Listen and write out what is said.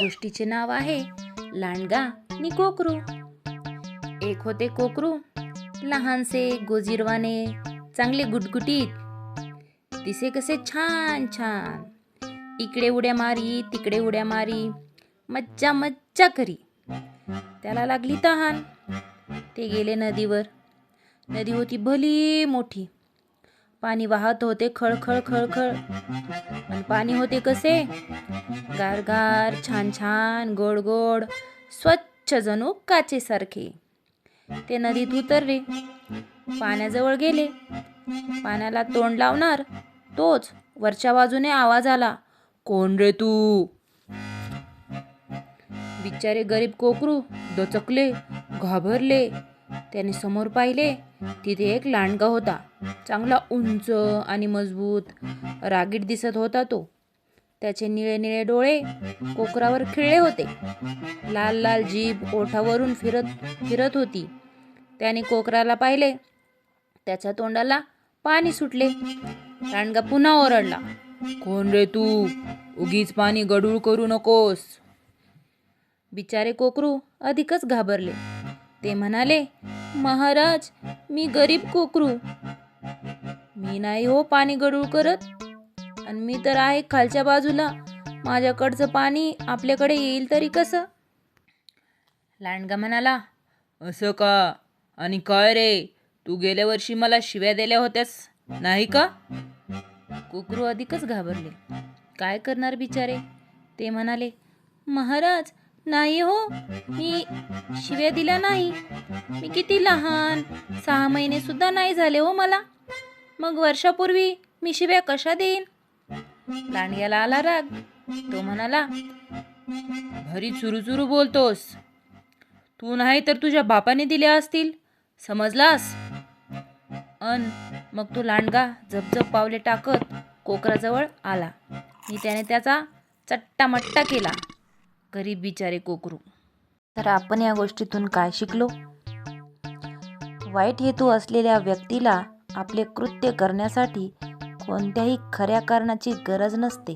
गोष्टीचे नाव आहे लांडगा आणि कोकरू. एक होते कोकरू लहानसे गोजिरवाने चांगले गुटगुटीत. दिसे कसे छान छान. इकडे उड्या मारी तिकडे उड्या मारी मज्जा मज्जा करी. त्याला लागली तहान. ते गेले नदीवर. नदी होती भली मोठी. पाणी वाहत होते खळखळ खळखळ आणि पाणी होते कसे? गारगार छान छान गोड गोड स्वच्छ जणू काचेसारखे. ते नदीत उतरले. पाण्याजवळ गेले. पाण्याला तोंड लावणार तोच वरच्या बाजूने आवाज आला कोण रे तू? बिचारे गरीब कोकरू दचकले घाबरले. त्याने समोर पाहिले तिथे एक लांडगा होता. चांगला उंच आणि मजबूत रागीट दिसत होता तो. त्याचे निळे निळे डोळे कोकरावर खिळले होते. लाल लाल जीभ ओठावरून फिरत फिरत होती. त्याने कोकराला पाहिले. त्याच्या तोंडाला पाणी सुटले. लांडगा पुन्हा ओरडला. कोण रे तू? उगीच पाणी गडूळ करू नकोस. बिचारे कोकरू अधिकच घाबरले. ते म्हणाले महाराज मी गरीब कोकरू. मी नाही हो पाणी गडूळ करत. आणि मी तर आहे खालच्या बाजूला. माझ्याकडचं पाणी आपल्याकडे येईल तरी कसं? लांडगा म्हणाला असं का? आणि काय रे? तू गेल्या वर्षी मला शिव्या दिल्या होत्यास नाही का? कोकरू अधिकच घाबरले. काय करणार बिचारे? ते म्हणाले महाराज नाही हो. मी शिव्या दिल्या नाही. मी किती लहान. सहा महिने सुद्धा नाही झाले हो मला. मग वर्षापूर्वी मी शिव्या कशा देईन? लांडग्याला आला राग. तो म्हणाला भरी चुरू चुरू बोलतोस. तू नाही तर तुझ्या बापाने दिल्या असतील. समजलास? अन मग तो लांडगा जपजप पावले टाकत कोकराजवळ आला. मी त्याने त्याचा चट्टामट्टा केला. गरीब बिचारे कोकरू. तर आपण या गोष्टीतून काय शिकलो? वाईट हेतू असलेल्या व्यक्तीला आपले कृत्य करण्यासाठी कोणत्याही खऱ्या कारणाची गरज नसते.